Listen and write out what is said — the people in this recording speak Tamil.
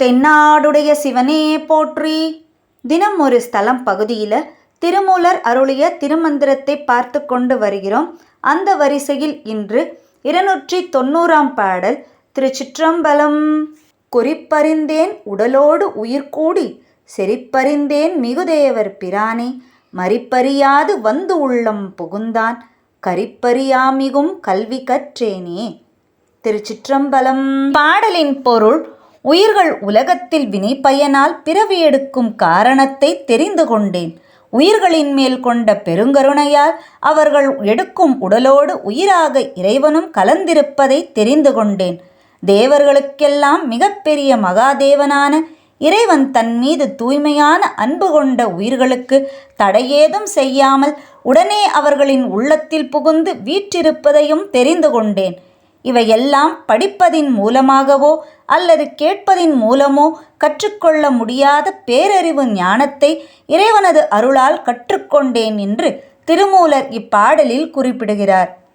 தென்னாடுடைய சிவனே போற்றி. தினம் ஒரு ஸ்தலம் பகுதியில் திருமூலர் அருளிய திருமந்திரத்தை பார்த்து கொண்டு வருகிறோம். அந்த வரிசையில் இன்று இருநூற்றி தொண்ணூறாம் பாடல் திருச்சிற்றம்பலம். குறிப்பறிந்தேன் உடலோடு உயிர் கூடி செறிப்பறிந்தேன் மிகுதேவர் பிரானே மறிப்பறியாது வந்து உள்ளம் புகுந்தான் கரிப்பறியாமிகும் கல்வி கற்றேனே. திருச்சிற்றம்பலம். பாடலின் பொருள் உயிர்கள் உலகத்தில் வினை பயனால் பிறவி எடுக்கும் காரணத்தை தெரிந்து கொண்டேன். உயிர்களின் மேல் கொண்ட பெருங்கருணையால் அவர்கள் எடுக்கும் உடலோடு உயிராக இறைவனும் கலந்திருப்பதை தெரிந்து கொண்டேன். தேவர்களுக்கெல்லாம் மிகப்பெரிய மகாதேவனான இறைவன் தன் மீது தூய்மையான அன்பு கொண்ட உயிர்களுக்கு தடையேதும் செய்யாமல் உடனே அவர்களின் உள்ளத்தில் புகுந்து வீற்றிருப்பதையும் தெரிந்து கொண்டேன். இவையெல்லாம் படிப்பதின் மூலமாகவோ அல்லது கேட்பதின் மூலமோ கற்றுக்கொள்ள முடியாத பேரறிவு ஞானத்தை இறைவனது அருளால் கற்றுக்கொண்டேன் என்று திருமூலர் இப்பாடலில் குறிப்பிடுகிறார்.